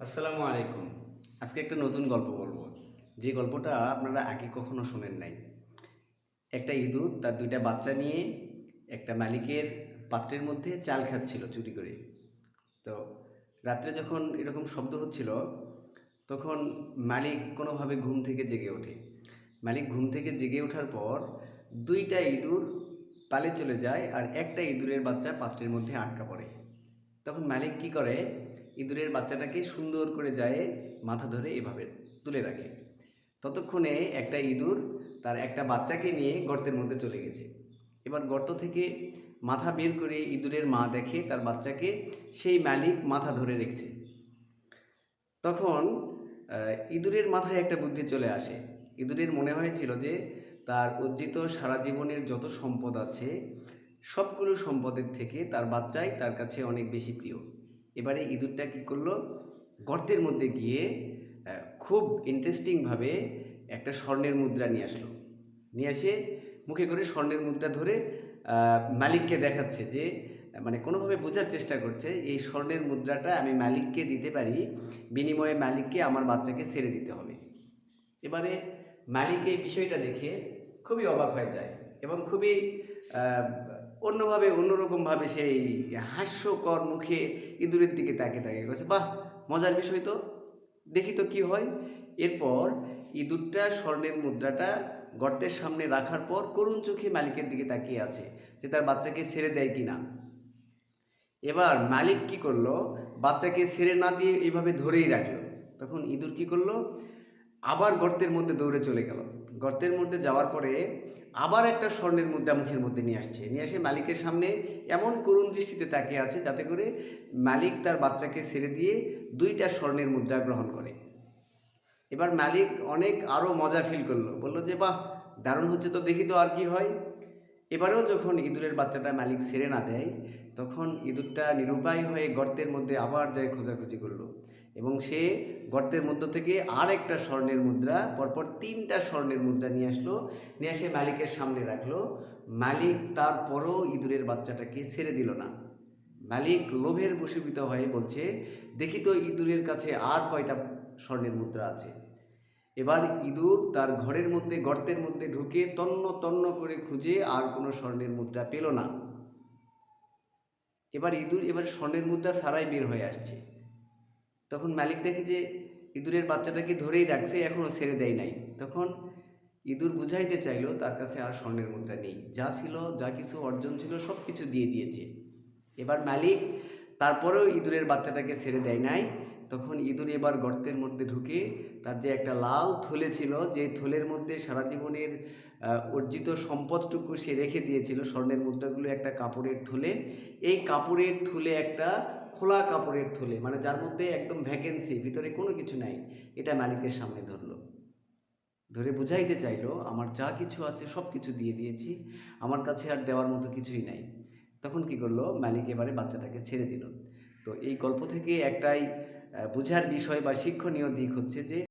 আসসালামু আলাইকুম। আজকে একটা নতুন গল্প বলব। যে গল্পটা আপনারা আগে কখনো শোনেন নাই। একটা ইঁদুর তার দুইটা বাচ্চা নিয়ে একটা মালিকের পাত্রের মধ্যে চাল খাচ্ছিল চুরি করে। তো রাত্রে যখন এরকম শব্দ হচ্ছিল, তখন মালিক কোনোভাবে ঘুম থেকে জেগে ওঠে। মালিক ঘুম থেকে জেগে ওঠার পর দুইটা ইঁদুর পালে চলে যায় আর একটা ইঁদুরের বাচ্চা পাত্রের মধ্যে আটকা পড়ে। তখন মালিক কি করে ইঁদুরের বাচ্চাটাকে সুন্দর করে যায় মাথা ধরে এভাবে তুলে রাখে। ততক্ষণে একটা ইঁদুর তার একটা বাচ্চাকে নিয়ে গর্তের মধ্যে চলে গেছে। এবার গর্ত থেকে মাথা বের করে ইঁদুরের মা দেখে তার বাচ্চাকে সেই মালিক মাথা ধরে রেখেছে। তখন ইঁদুরের মাথায় একটা বুদ্ধি চলে আসে। ইঁদুরের মনে হয়েছিল যে তার অর্জিত সারা জীবনের যত সম্পদ আছে, সবগুলো সম্পদের থেকে তার বাচ্চাই তার কাছে অনেক বেশি প্রিয়। এবারে ইঁদুরটা কী করল? গর্তের মধ্যে গিয়ে খুব ইন্টারেস্টিংভাবে একটা স্বর্ণের মুদ্রা নিয়ে আসলো। নিয়ে এসে মুখে করে স্বর্ণের মুদ্রা ধরে মালিককে দেখাচ্ছে যে মানে কোনোভাবে বোঝার চেষ্টা করছে, এই স্বর্ণের মুদ্রাটা আমি মালিককে দিতে পারি, বিনিময়ে মালিককে আমার বাচ্চাকে ছেড়ে দিতে হবে। এবারে মালিক এই বিষয়টা দেখে খুবই অবাক হয়ে যায় এবং খুবই অন্যভাবে, অন্যরকমভাবে সেই হাস্যকর মুখে ইঁদুরের দিকে তাকে তাকে গেছে বাহ, মজার বিষয় তো। দেখি তো কি হয়। এরপর ইঁদুরটা স্বর্ণের মুদ্রাটা গর্তের সামনে রাখার পর করুণ চোখে মালিকের দিকে তাকিয়ে আছে যে তার বাচ্চাকে ছেড়ে দেয় কি না এবার মালিক কি করল? বাচ্চাকে ছেড়ে না দিয়ে এইভাবে ধরেই রাখল। তখন ইঁদুর কি করল? আবার গর্তের মধ্যে দৌড়ে চলে গেল। গর্তের মধ্যে যাওয়ার পরে আবার একটা স্বর্ণের মুদ্রা মুখের মধ্যে নিয়ে আসছে। নিয়ে এসে মালিকের সামনে এমন করুণ দৃষ্টিতে তাকিয়ে আছে যাতে করে মালিক তার বাচ্চাকে ছেড়ে দিয়ে দুইটা স্বর্ণের মুদ্রা গ্রহণ করে। এবার মালিক অনেক আরও মজা ফিল করল। বলল যে, বাহ, দারুণ হচ্ছে তো দেখি তো আর কি হয়। এবারেও যখন ইঁদুরের বাচ্চাটা মালিক ছেড়ে না দেয়, তখন ইঁদুরটা নিরুপায় হয়ে গর্তের মধ্যে আবার যায় খোঁজাখুঁজি করল। এবং সে গর্তের মধ্য থেকে আর একটা স্বর্ণের মুদ্রা, পরপর তিনটা স্বর্ণের মুদ্রা নিয়ে আসলো। নিয়ে এসে মালিকের সামনে রাখল। মালিক তারপরও ইঁদুরের বাচ্চাটাকে ছেড়ে দিল না। মালিক লোভের বশীভূত হয়ে বলছে, দেখি তো ইঁদুরের কাছে আর কয়টা স্বর্ণের মুদ্রা আছে? এবার ইঁদুর তার ঘরের মধ্যে, গর্তের মধ্যে ঢুকে তন্ন তন্ন করে খুঁজে আর কোনো স্বর্ণের মুদ্রা পেল না। এবার ইঁদুর, এবার স্বর্ণের মুদ্রা সারাই বের হয়ে আসছে। তখন মালিক দেখে যে ইঁদুরের বাচ্চাটাকে ধরেই রাখছে, এখনও ছেড়ে দেয় নাই। তখন ইঁদুর বুঝাইতে চাইলো, তার কাছে আর স্বর্ণের মুদ্রা নেই। যা ছিল, যা কিছু অর্জন ছিল সব কিছু দিয়ে দিয়েছে। এবার মালিক তারপরেও ইঁদুরের বাচ্চাটাকে ছেড়ে দেয় নাই। তখন ইঁদুর এবার গর্তের মধ্যে ঢুকে তার যে একটা লাল থলে ছিল, যে থলের মধ্যে সারা জীবনের অর্জিত সম্পদটুকু সে রেখে দিয়েছিল স্বর্ণের মুদ্রাগুলো একটা কাপড়ের থলে। এই কাপড়ের থলে একটা খোলা কাপড়ের থলে মানে যার মধ্যে একদম ভ্যাকেন্সি ভিতরে কোনো কিছু নাই, এটা মালিকের সামনে ধরলো। ধরে বুঝাইতে চাইলো, আমার যা কিছু আছে সব কিছু দিয়ে দিয়েছি, আমার কাছে আর দেওয়ার মতো কিছুই নাই। তখন কি করল, মালিক এবারে বাচ্চাটাকে ছেড়ে দিল। তো এই গল্প থেকে একটাই বুঝার বিষয় বা শিক্ষণীয় দিক হচ্ছে যে